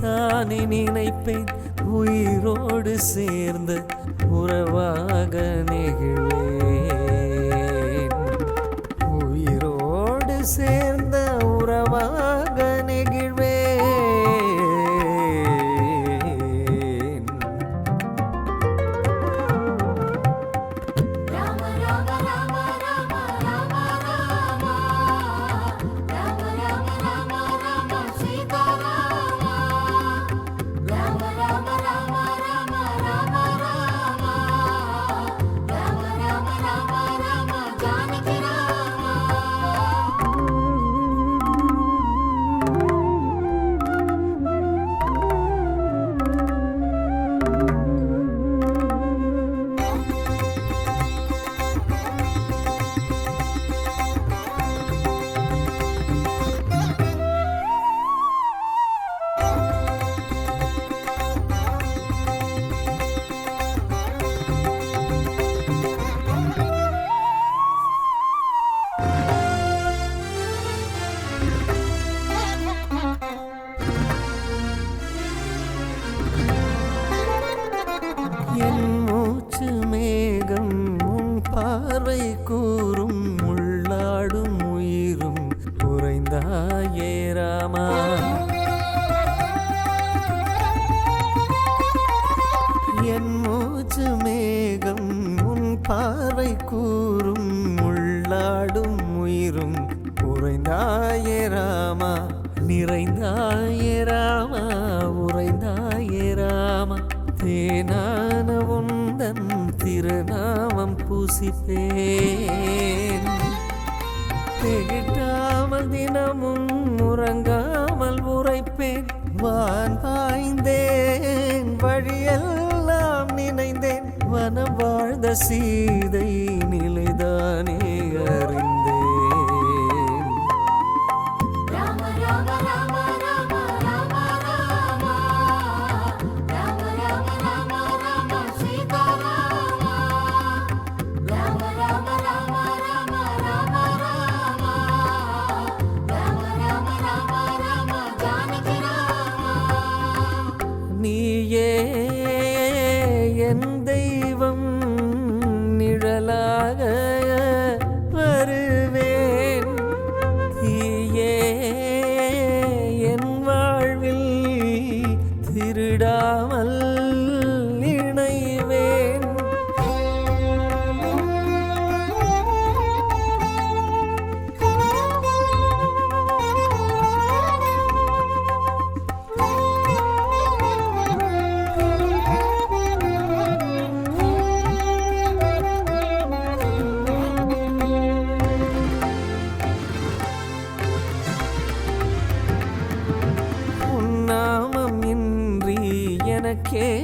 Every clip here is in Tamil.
தானே நினைப்பேன். உயிரோடு சேர்ந்து உறவாக நெகிழ்வேன். உயிரோடு சேர்ந்த உறவாக ராமா என் மூச்சு மேகம் உன் பார்வை கூறும் உள்ளாடும் உயிரும் உறைந்தாயே ராமா நிறைந்தாயே ராமா உறைந்தாயே ராமா. தேனான உந்தன் திருநாமம் பூசிப்பேன். திகட்டாமல் தினமும் உறங்காமல் உரைப்பேன். வான் பாய்ந்தேன். வழியெல்லாம் நினைந்தேன். வனம் வாழ்ந்த சீதை நிலை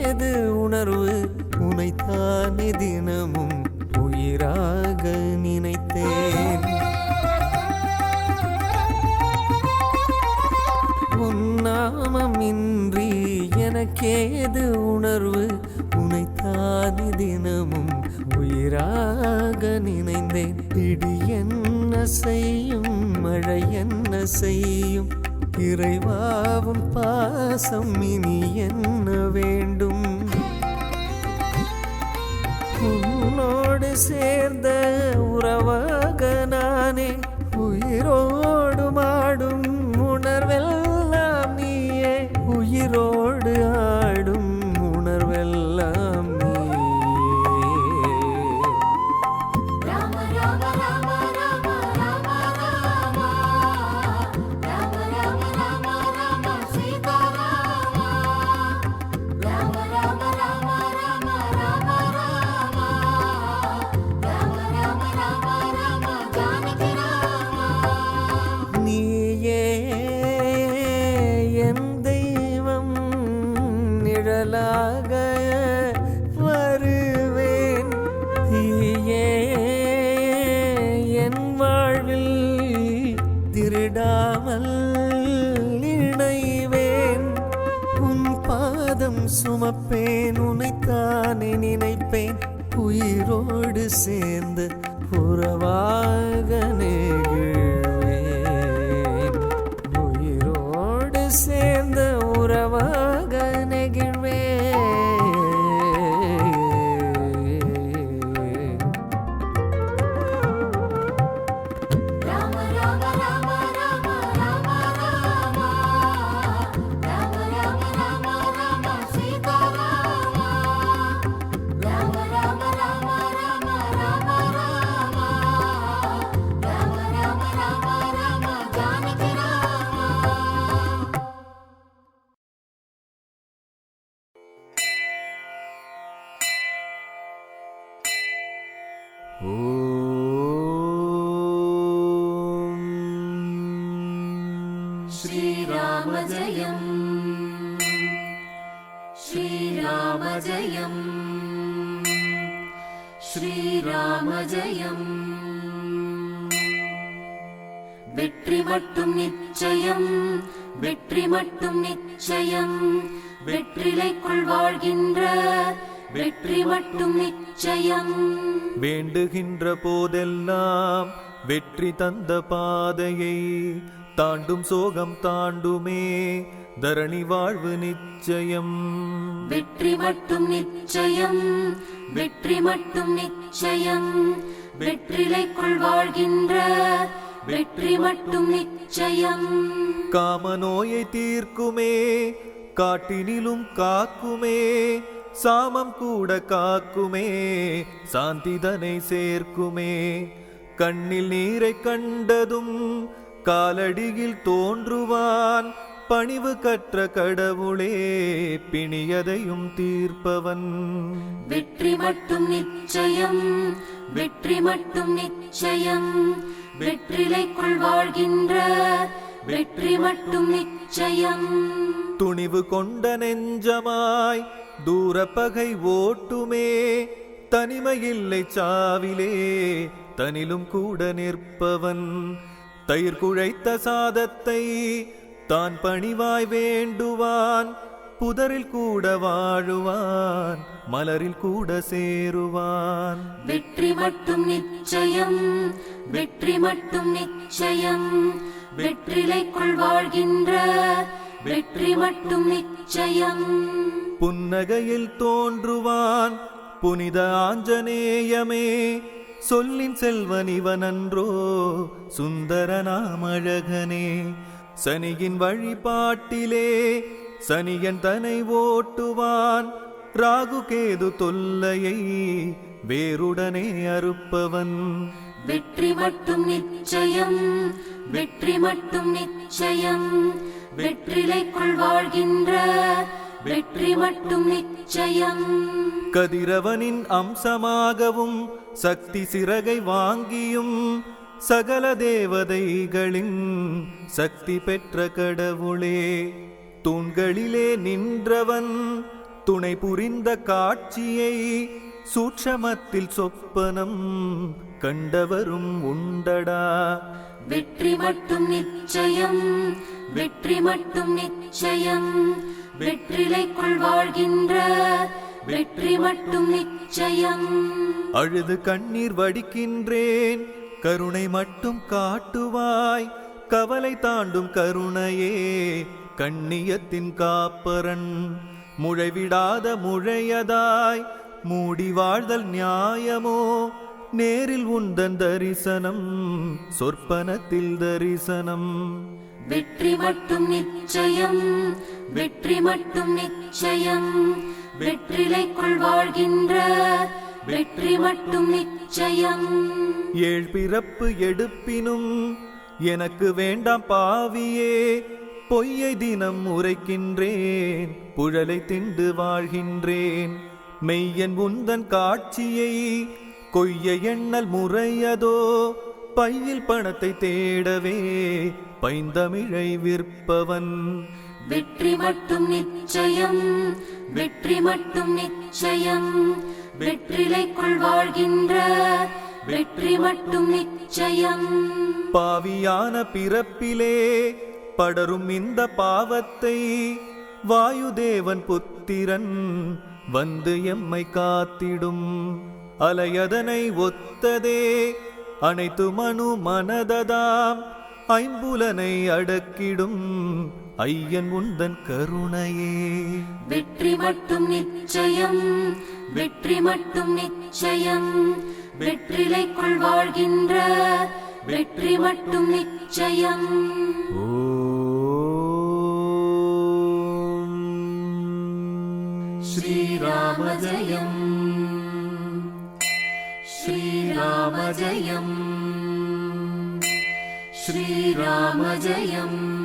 ஏது உணர்வு? உனைத்தானே தினமும் உயிராக நினைத்தேன். உன்னாமம் இன்றி எனக்கேது உணர்வு? உனைத்தானே தினமும் உயிராக நினைந்தேன். இடி என்ன செய்யும் மழை என்ன செய்யும்? இறைவாவும் பாசம் இனி என்ன வேண்டும்? உன்னோடு சேர்ந்த உறவாக நானே உயிரோடு மாடும் உணர்வெல்லாம் நீயே. உயிரோடு சுமப்பேன் உனைத்தானே நினைப்பேன். உயிரோடு சேர்ந்து உறவாக நெகிழ்வேன் श्रीरामजयम्। श्रीरामजयम्। श्रीरामजयम्। வெற்றி மட்டும் நிச்சயம் வெற்றி மட்டும் நிச்சயம் வெற்றிலைக்குள் வாழ்கின்ற வெற்றி மட்டும் நிச்சயம். வேண்டுகின்ற போதெல்லாம் வெற்றி தந்த பாதையை தாண்டும் சோகம் தாண்டுமே. தரணி வாழ்வு நிச்சயம். வெற்றி மட்டும் நிச்சயம். வெற்றி மட்டும் நிச்சயம். வெற்றிலைக்குள் வாழ்கின்ற வெற்றி மட்டும் நிச்சயம். காமநோயை தீர்க்குமே காட்டினிலும் காக்குமே. சாமம் கூட காக்குமே சாந்திதனை சேர்க்குமே. கண்ணில் நீரை கண்டதும் காலடியில் தோன்றுவான் பணிவு கற்ற கடவுளே பிணியதையும் தீர்ப்பவன். வெற்றி மட்டும் நிச்சயம் வெற்றி மட்டும் நிச்சயம் வெற்றிலைக்குள் வாழ்கின்ற வெற்றி மட்டும் நிச்சயம். துணிவு கொண்ட நெஞ்சமாய் தூரப்பகை ஓட்டுமே. தனிமையில்லை சாவிலே தனிலும் கூட நிற்பவன். தயிர் குழைத்த சாதத்தை தான் பணிவாய் வேண்டுவான். புதரில் கூட வாழுவான் மலரில் கூட சேருவான். வெற்றி மட்டும் நிச்சயம் வெற்றி மட்டும் நிச்சயம். வெற்றிலைக்குள் வாழ்கின்ற வெற்றி மட்டும் நிச்சயம். புன்னகையில் தோன்றுவான் புனித ஆஞ்சநேயமே. சொல்லின் செல்வன் இவனன்றோ சுந்தரனாமழகனே சனியின் வழிபாட்டிலே சனியன் தனை ஓட்டுவான். ராகு கேது தொல்லையை வேருடனே அறுப்பவன். வெற்றி மட்டும் நிச்சயம். வெற்றி மட்டும் நிச்சயம். வெற்றிலைக்குள் வாழ்கின்ற. வெற்றி மட்டும் நிச்சயம். கதிரவனின் அம்சமாகவும் சக்தி சிறகை வாங்கியும் சகல தேவதைகளின் சக்தி பெற்ற கடவுளே தூண்களிலே நின்றவன் துணை புரிந்த காட்சியை சூட்சமத்தில் சொப்பனம் கண்டவரும் உண்டடா. வெற்றி மட்டும் நிச்சயம் வெற்றி மட்டும் நிச்சயம். வெற்றிலைக்குள் வாழ்கின்ற வெற்றி மட்டும் நிச்சயம். அழுது கண்ணீர் வடிக்கின்றேன் கருணை மட்டும் காட்டுவாய். கவலை தாண்டும் கருணையே கண்ணியத்தின் காப்பரன். முழைவிடாத முழையதாய் மூடி வாழ்தல் நியாயமோ நேரில் உந்தன் தரிசனம் சொற்பனத்தில் தரிசனம். வெற்றி மட்டும் நிச்சயம் வெற்றி மட்டும் நிச்சயம். வெற்றிலைக்குள் வாழ்கின்ற வெற்றி மட்டும் நிச்சயம். ஏழ் பிறப்பு எடுப்பினும் எனக்கு வேண்டாம் பாவியே பொய்யை தினம் உரைக்கின்றேன் புழலை திண்டு வாழ்கின்றேன். மெய்யன் உந்தன் காட்சியை கொய்ய எண்ணல் முறையதோ பையில் பணத்தை தேடவே பைந்தமிழை விற்பவன். வெற்றி மட்டும் நிச்சயம் வெற்றி மட்டும் நிச்சயம் வெற்றிலைக்குள் வாழ்கின்ற வெற்றி மட்டும் நிச்சயம். பாவியான பிறப்பிலே படரும் இந்த பாவத்தை வாயுதேவன் புத்திரன் வந்து எம்மை காத்திடும். அலையதனை ஒத்ததே. அனைத்து மனு மனததாம். ஐம்புலனை அடக்கிடும் ஐயன் உந்தன் கருணையே. வெற்றி மட்டும் நிச்சயம் வெற்றி மட்டும் நிச்சயம். வெற்றிலைக்குள் வாழ்கின்ற வெற்றி மட்டும் நிச்சயம். ஸ்ரீராம ஜயம். श्रीराम जयम् श्रीराम जयम्